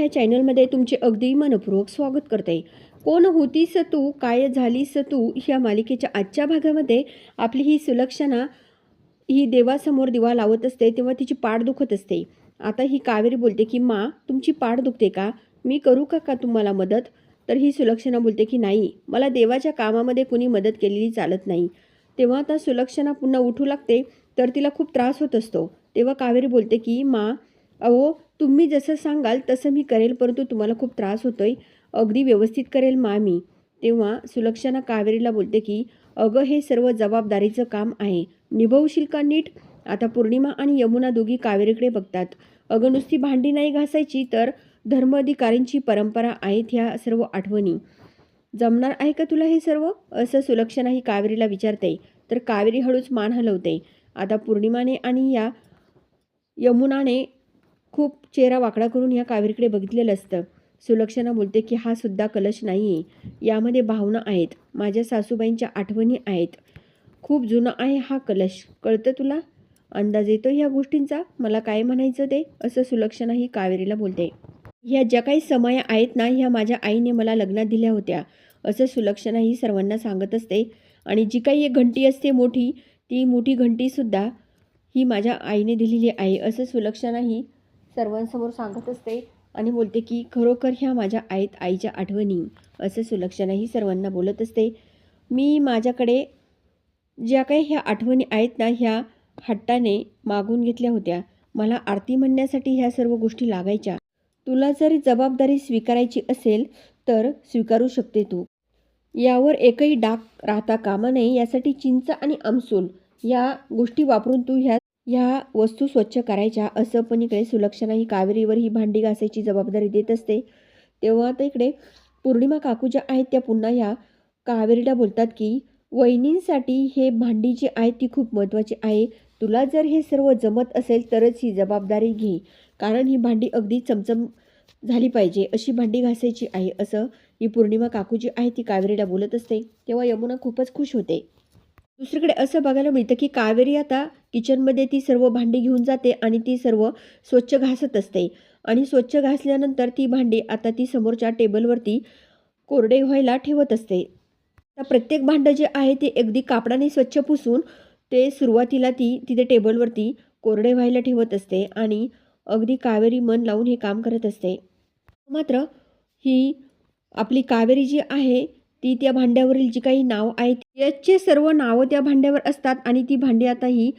ह्या चॅनलमध्ये तुमचे अगदी मनपूर्वक स्वागत करते. कोण होतीस तू? काय झालीस तू? ह्या मालिकेच्या आजच्या भागामध्ये आपली ही सुलक्षणा ही देवासमोर दिवा लावत असते तेव्हा तिची पाठ दुखत असते. आता ही कावेरी बोलते की मा तुमची पाठ दुखते का? मी करू का का तुम्हाला मदत? तर ही सुलक्षणा बोलते की नाही मला देवाच्या कामामध्ये कुणी मदत केलेली चालत नाही. तेव्हा आता सुलक्षणा पुन्हा उठू लागते तर तिला खूप त्रास होत असतो. तेव्हा कावेरी बोलते की मा अहो तुम्ही जसं सांगाल तसं मी करेल परंतु तुम्हाला खूप त्रास होतोय. अगदी व्यवस्थित करेल मा मी तेव्हा सुलक्षणा कावेरीला बोलते की अगं हे सर्व जबाबदारीचं काम आहे. निभवशील का नीट? आता पौर्णिमा आणि यमुना दोघी कावेरीकडे बघतात. अगं नुसती भांडी नाही घासायची तर धर्माधिकारींची परंपरा आहेत ह्या सर्व आठवणी. जमणार आहे का तुला हे सर्व? असं सुलक्षणा ही कावेरीला विचारते. तर कावेरी हळूच मान हलवते. आता पौर्णिमाने आणि या यमुनाने खूप चेहरा वाकडा करून ह्या कावेरीकडे बघितलेलं असतं. सुलक्षणा बोलते की हा सुद्धा कलश नाही आहे यामध्ये भावना आहेत. माझ्या सासूबाईंच्या आठवणी आहेत. खूप जुना आहे हा कलश. कळतं तुला? अंदाज येतो ह्या गोष्टींचा? मला काय म्हणायचं ते? असं सुलक्षणा ही कावेरीला बोलते. ह्या ज्या काही समया आहेत ना ह्या माझ्या आईने मला लग्नात दिल्या होत्या. असं सुलक्षणा ही सर्वांना सांगत असते. आणि जी काही एक घंटी असते मोठी ती मोठी घंटीसुद्धा ही माझ्या आईने दिलेली आहे. असं सुलक्षणा ही सर्वांसमोर सांगत असते आणि बोलते की खरोखर ह्या माझ्या आहेत आईच्या आठवणी असं सुलक्षणाही सर्वांना बोलत असते. मी माझ्याकडे ज्या काही ह्या आठवणी आहेत ना ह्या हट्टाने मागून घेतल्या होत्या. मला आरती म्हणण्यासाठी ह्या सर्व गोष्टी लागायच्या. तुला जर जबाबदारी स्वीकारायची असेल तर स्वीकारू शकते तू. यावर एकही डाग राहता कामा नये. यासाठी चिंच आणि आमसूल या गोष्टी वापरून तू ह्या ह्या वस्तू स्वच्छ करायच्या असं पण इकडे सुलक्षणा ही कावेरीवर ही भांडी घासायची जबाबदारी देत असते. तेव्हा आता इकडे पौर्णिमा काकू ज्या आहेत त्या पुन्हा ह्या कावेरीला बोलतात की वहिनींसाठी हे भांडी जी आहे ती खूप महत्त्वाची आहे. तुला जर हे सर्व जमत असेल तरच ही जबाबदारी घे. कारण ही भांडी अगदी चमचम झाली पाहिजे अशी भांडी घासायची आहे असं ही पौर्णिमा काकू जी आहे ती कावेरीला बोलत असते. तेव्हा यमुना खूपच खुश होते. दुसरीकडे असं बघायला मिळतं की कावेरी आता किचनमध्ये ती सर्व भांडी घेऊन जाते आणि ती सर्व स्वच्छ घासत असते. आणि स्वच्छ घासल्यानंतर ती भांडी आता ती समोरच्या टेबलवरती कोरडे व्हायला ठेवत असते. आता प्रत्येक भांडं जे आहे ते अगदी कापडाने स्वच्छ पुसून ते सुरुवातीला ती तिथे टेबलवरती कोरडे व्हायला ठेवत असते आणि अगदी कावेरी मन लावून हे काम करत असते. मात्र ही आपली कावेरी जी आहे ती त्या भांड्यावरील जी काही नाव आहेत याचे सर्व नावं त्या भांड्यावर असतात आणि ती भांडी आता ही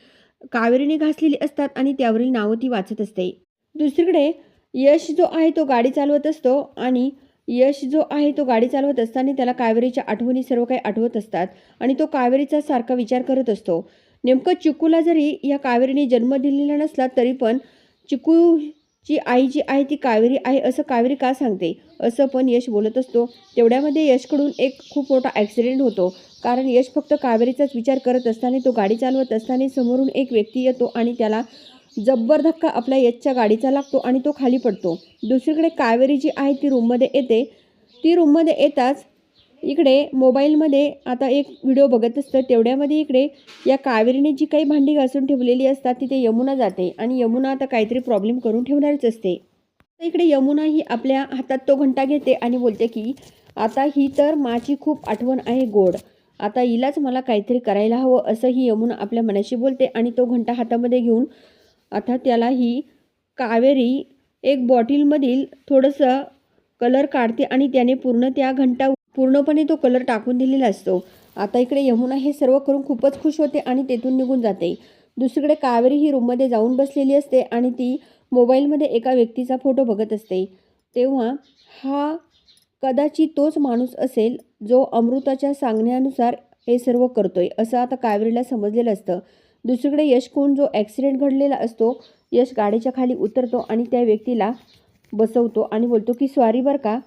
कावेरीने घासलेली असतात आणि त्यावरील नावं ती वाचत असते. दुसरीकडे यश जो आहे तो गाडी चालवत असतो आणि यश जो आहे तो गाडी चालवत असताना त्याला कावेरीच्या आठवणी सर्व काही आठवत असतात आणि तो कावेरीचा सारखा विचार करत असतो. नेमकं चिकूला जरी या कावेरीने जन्म दिलेला नसला तरी पण जी आई जी आहे ती कावेरी आहे असं कावेरी का सांगते? असं पण यश बोलत असतो. तेवढ्यामध्ये यशकडून एक खूप मोठा ॲक्सिडेंट होतो. कारण यश फक्त कावेरीचाच विचार करत असताना तो गाडी चालवत असताना समोरून एक व्यक्ती येतो आणि त्याला जब्बर धक्का आपल्या यशच्या गाडीचा लागतो आणि तो खाली पडतो. दुसरीकडे कावेरी जी आहे ती रूममध्ये येते. ती रूममध्ये येताच इकडे मोबाईलमध्ये आता एक व्हिडिओ बघत असतं. तेवढ्यामध्ये इकडे या कावेरीने जी काही भांडी घासून ठेवलेली असतात तिथे यमुना जाते आणि यमुना आता काहीतरी प्रॉब्लेम करून ठेवणारच असते. तर इकडे यमुना ही आपल्या हातात तो घंटा घेते आणि बोलते की आता ही तर माझी खूप आठवण आहे गोड. आता हिलाच मला काहीतरी करायला हवं असं ही यमुना आपल्या मनाशी बोलते आणि तो घंटा हातामध्ये घेऊन आता त्याला ही कावेरी एक बॉटलमधील थोडंसं कलर काढते आणि त्याने पूर्ण त्या घंटा पूर्णपणे तो कलर टाकून दिलेला असतो. आता इकडे यमुना हे सर्व करून खूपच खुश होते आणि तेथून निघून जाते. दुसरीकडे कावेरी ही रूममध्ये जाऊन बसलेली असते आणि ती मोबाईलमध्ये एका व्यक्तीचा फोटो बघत असते. तेव्हा हा कदाचित तोच माणूस असेल जो अमृताच्या सांगण्यानुसार हे सर्व करतोय असं आता कावेरीला समजलेलं असतं. दुसरीकडे यश कोण जो ॲक्सिडेंट घडलेला असतो यश गाडीच्या खाली उतरतो आणि त्या व्यक्तीला बसवतो आणि बोलतो की स्वारी बरं का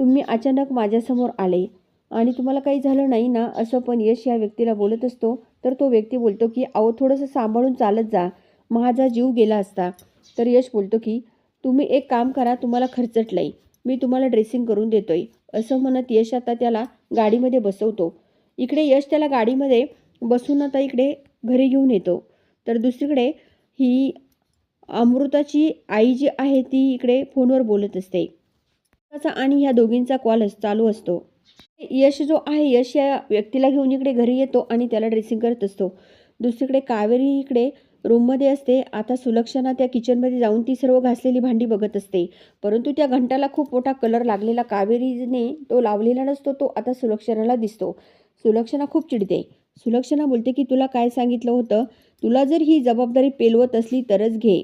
तुम्ही अचानक माझ्यासमोर आले आणि तुम्हाला काही झालं नाही ना असं पण यश या व्यक्तीला बोलत असतो. तर तो व्यक्ती बोलतो की अहो थोडंसं सांभाळून चालत जा. माझा जीव गेला असता. तर यश बोलतो की तुम्ही एक काम करा तुम्हाला खर्चटलंय. मी तुम्हाला ड्रेसिंग करून देतोय. असं म्हणत यश आता त्याला गाडीमध्ये बसवतो. इकडे यश त्याला गाडीमध्ये बसून आता इकडे घरी घेऊन येतो. तर दुसरीकडे ही अमृताची आई जी आहे ती इकडे फोनवर बोलत असते. अमृताचा आणि ह्या दोघींचा कॉल चालू असतो. यश जो आहे यश या व्यक्तीला घेऊन इकडे घरी येतो आणि त्याला ड्रेसिंग करत असतो. दुसरीकडे कावेरी इकडे रूममध्ये असते. आता सुलक्षणा त्या किचनमध्ये जाऊन ती सर्व घासलेली भांडी बघत असते. परंतु त्या घंटाला खूप मोठा कलर लागलेला कावेरीने तो लावलेला नसतो तो आता सुलक्षणाला दिसतो. सुलक्षणा खूप चिडते. सुलक्षणा बोलते की तुला काय सांगितलं होतं? तुला जर ही जबाबदारी पेलवत असली तरच घे.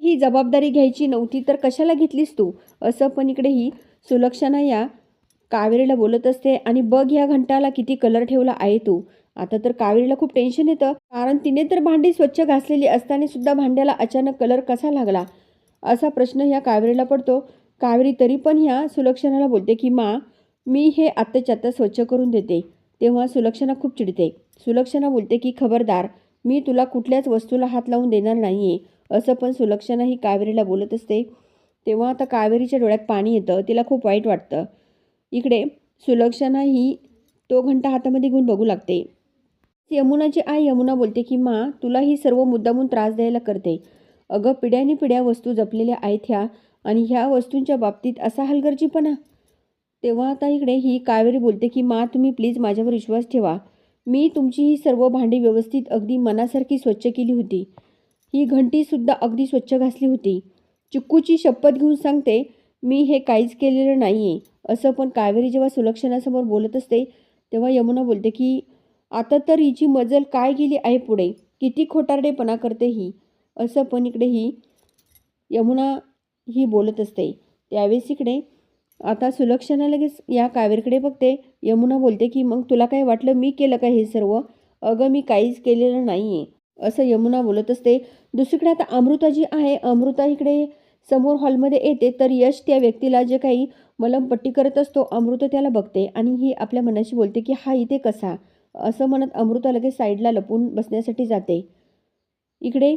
ही जबाबदारी घ्यायची नव्हती तर कशाला घेतलीस तू? असं पण इकडे ही सुलक्षणा या कावेरीला बोलत असते. आणि बघ ह्या घंटाला किती कलर ठेवला आहे तू. आता तर कावेरीला खूप टेन्शन येतं. कारण तिने तर भांडी स्वच्छ घासलेली असताना सुद्धा भांड्याला अचानक कलर कसा लागला? असा प्रश्न ह्या कावेरीला पडतो. कावेरी तरी पण ह्या सुलक्षणाला बोलते की मा मी हे आत्ताच्या आत्ता स्वच्छ करून देते. तेव्हा सुलक्षणा खूप चिडते. सुलक्षणा बोलते की खबरदार मी तुला कुठल्याच वस्तूला हात लावून देणार नाही आहे असं पण सुलक्षणा ही कावेरीला बोलत असते. तेव्हा आता कावेरीच्या डोळ्यात पाणी येतं तिला खूप वाईट वाटतं. इकडे सुलक्षणा ही तो घंटा हातामध्ये घेऊन बघू लागते. यमुनाची आई यमुना बोलते की मा तुला ही सर्व मुद्दामून त्रास द्यायला करते. अगं पिढ्याने पिढ्या वस्तू जपलेल्या आहेत ह्या आणि ह्या वस्तूंच्या बाबतीत असा हलगर्जीपणा. तेव्हा आता इकडे ही कावेरी बोलते की मा तुम्ही प्लीज माझ्यावर विश्वास ठेवा. मी तुमची ही सर्व भांडी व्यवस्थित अगदी मनासारखी स्वच्छ केली होती. ही घंटीसुद्धा अगदी स्वच्छ घासली होती. चिक्कूची शपथ घेऊन सांगते मी हे काहीच केलेलं नाही आहे असं पण कावेरी जेव्हा सुलक्षणासमोर बोलत असते तेव्हा यमुना बोलते की आता तर हिची मजल काय गेली आहे पुढे? किती खोटारडेपणा करते ही. असं पण इकडे ही यमुना ही बोलत असते. त्यावेळेस इकडे आता सुलक्षणा लगेच या कावेरीकडे बघते. यमुना बोलते की मग तुला काय वाटलं मी केलं का हे सर्व? अगं मी काहीच केलेलं नाही आहे असं यमुना बोलत असते. दुसरीकडे आता अमृता जी आहे अमृता इकडे समोर हॉलमध्ये येते तर यश त्या व्यक्तीला जे काही मलमपट्टी करत असतो अमृता त्याला बघते आणि ही आपल्या मनाशी बोलते की हा इथे कसा? असं म्हणत अमृता लगेच साईडला लपून बसण्यासाठी जाते. इकडे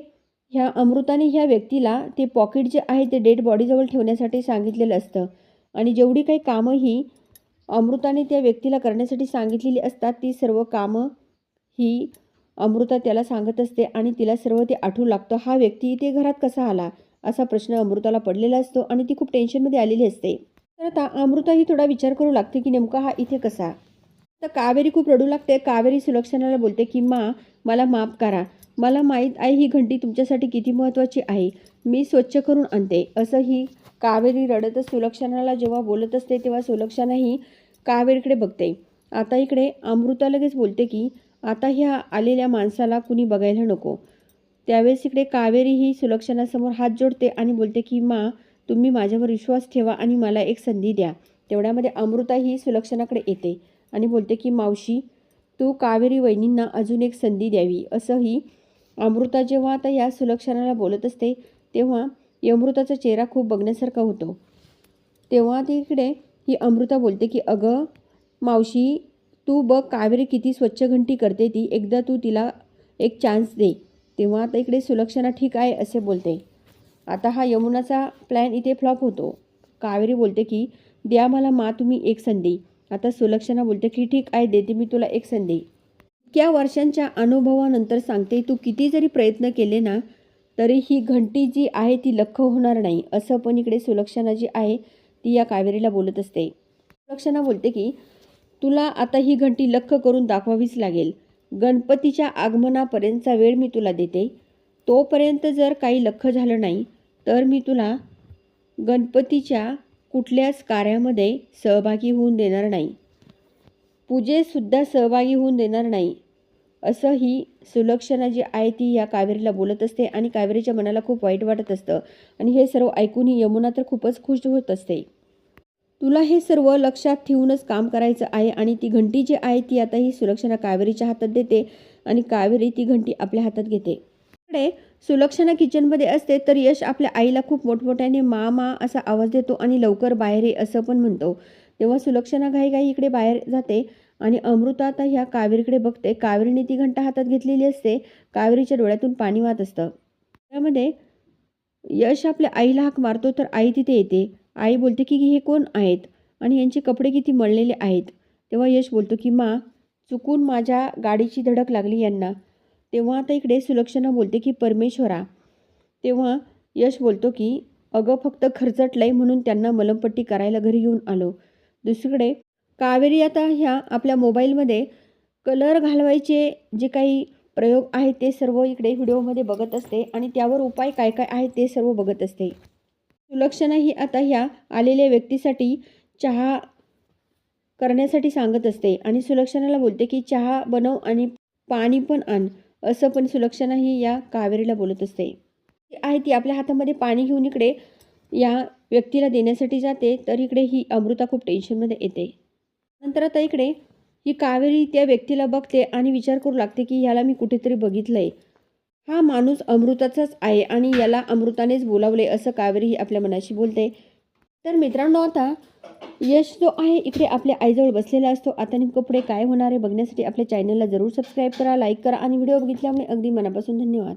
ह्या अमृताने ह्या व्यक्तीला ते पॉकेट जे आहे ते डेड बॉडीजवळ ठेवण्यासाठी सांगितलेलं असतं. आणि जेवढी काही कामं ही अमृताने त्या व्यक्तीला करण्यासाठी सांगितलेली असतात ती सर्व कामं ही अमृता त्याला सांगत असते आणि तिला सर्व ते आठवू लागतं हा व्यक्ती इथे घरात कसा आला? असा प्रश्न अमृताला पडलेला असतो आणि ती खूप टेन्शनमध्ये आलेली असते. तर आता अमृताही थोडा विचार करू लागते की नेमका हा इथे कसा? तर कावेरी खूप रडू लागते. कावेरी सुलक्षणाला बोलते की मा मला माफ करा. मला माहीत आहे ही घंटी तुमच्यासाठी किती महत्त्वाची आहे. मी स्वच्छ करून आणते. असं ही कावेरी रडतच सुलक्षणाला जेव्हा बोलत असते तेव्हा सुलक्षणाही कावेरीकडे बघते. आता इकडे अमृता लगेच बोलते की आता ह्या आलेल्या माणसाला कुणी बघायला नको. त्यावेळेस इकडे कावेरी ही सुलक्षणासमोर हात जोडते आणि बोलते की मा तुम्ही माझ्यावर विश्वास ठेवा आणि मला एक संधी द्या. तेवढ्यामध्ये अमृता ही सुलक्षणाकडे येते आणि बोलते की मावशी तू कावेरी वहिनींना अजून एक संधी द्यावी. असंही अमृता जेव्हा आता या सुलक्षणाला बोलत असते तेव्हा अमृताचा चेहरा खूप बघण्यासारखा होतो. तेव्हा तिकडे ही अमृता बोलते की अगं मावशी तू बघ कावेरी किती स्वच्छ घंटी करते ती. एकदा तू तिला एक चान्स दे. तेव्हा आता इकडे सुलक्षणा ठीक आहे असे बोलते. आता हा यमुनाचा प्लॅन इथे फ्लॉप होतो. कावेरी बोलते की द्या मला मा तुम्ही एक संधी. आता सुलक्षणा बोलते की ठीक आहे देते मी तुला एक संधी. इतक्या वर्षांच्या अनुभवानंतर सांगते तू किती जरी प्रयत्न केले ना तरी ही घंटी जी आहे ती लख होणार नाही. असं पण इकडे सुलक्षणा जी आहे ती या कावेरीला बोलत असते. सुलक्षणा बोलते की तुला आता ही घंटी लख करून दाखवावीच लागेल. गणपतीच्या आगमनापर्यंतचा वेळ मी तुला देते. तोपर्यंत जर काही लख झालं नाही तर मी तुला गणपतीच्या कुठल्याच कार्यामध्ये सहभागी होऊन देणार नाही. पूजेतसुद्धा सहभागी होऊन देणार नाही. असं ही सुलक्षणा जी आहे ती या कावेरीला बोलत असते आणि कावेरीच्या मनाला खूप वाईट वाटत असतं. आणि हे सर्व ऐकूनही यमुना तर खूपच खुश होत असते. तुला हे सर्व लक्षात ठेवूनच काम करायचं आहे आणि ती घंटी जी आहे ती आता ही सुलक्षणा कावेरीच्या हातात देते आणि कावेरी ती घंटी आपल्या हातात घेते. इकडे सुलक्षणा किचनमध्ये असते तर यश आपल्या आईला खूप मोठमोठ्याने मा मा असा आवाज देतो आणि लवकर बाहेर ये असं पण म्हणतो. तेव्हा सुलक्षणा घाईघाई इकडे बाहेर जाते आणि अमृता आता ह्या कावेरीकडे बघते. कावेरीने ती घंटा हातात घेतलेली असते. कावेरीच्या डोळ्यातून पाणी वाहत असतं. त्यामध्ये यश आपल्या आईला हाक मारतो तर आई तिथे येते. आई बोलते की हे कोण आहेत? आणि यांचे कपडे किती मळलेले आहेत? तेव्हा यश बोलतो की मा चुकून माझ्या गाडीची धडक लागली यांना. तेव्हा आता इकडे सुलक्षणा बोलते की परमेश्वरा. तेव्हा यश बोलतो की अगं फक्त खर्चटलंय म्हणून त्यांना मलमपट्टी करायला घरी घेऊन आलो. दुसरीकडे कावेरी आता ह्या आपल्या मोबाईलमध्ये कलर घालवायचे जे काही प्रयोग आहेत ते सर्व इकडे व्हिडिओमध्ये बघत असते आणि त्यावर उपाय काय काय आहेत ते सर्व बघत असते. सुलक्षणा ही आता ह्या आलेल्या व्यक्तीसाठी चहा करण्यासाठी सांगत असते. आणि सुलक्षणाला बोलते की चहा बनव आणि पाणी पण आण. असं पण सुलक्षणा ही या कावेरीला बोलत असते. ती आहे ती आपल्या हातामध्ये पाणी घेऊन इकडे या व्यक्तीला देण्यासाठी जाते तर इकडे ही अमृता खूप टेन्शनमध्ये येते. नंतर आता इकडे ही कावेरी त्या व्यक्तीला बघते आणि विचार करू लागते की ह्याला मी कुठेतरी बघितलं आहे हा माणूस अमृताचाच आहे आणि याला अमृतानेच बोलावले असं कावेरीही आपल्या मनाशी बोलते. तर मित्रांनो आता यश जो आहे इकडे आपल्या आईजवळ बसलेला असतो. आता नेमकं पुढे काय होणार आहे बघण्यासाठी आपल्या चॅनलला जरूर सबस्क्राईब करा लाईक करा आणि व्हिडिओ बघितल्यामुळे अगदी मनापासून धन्यवाद.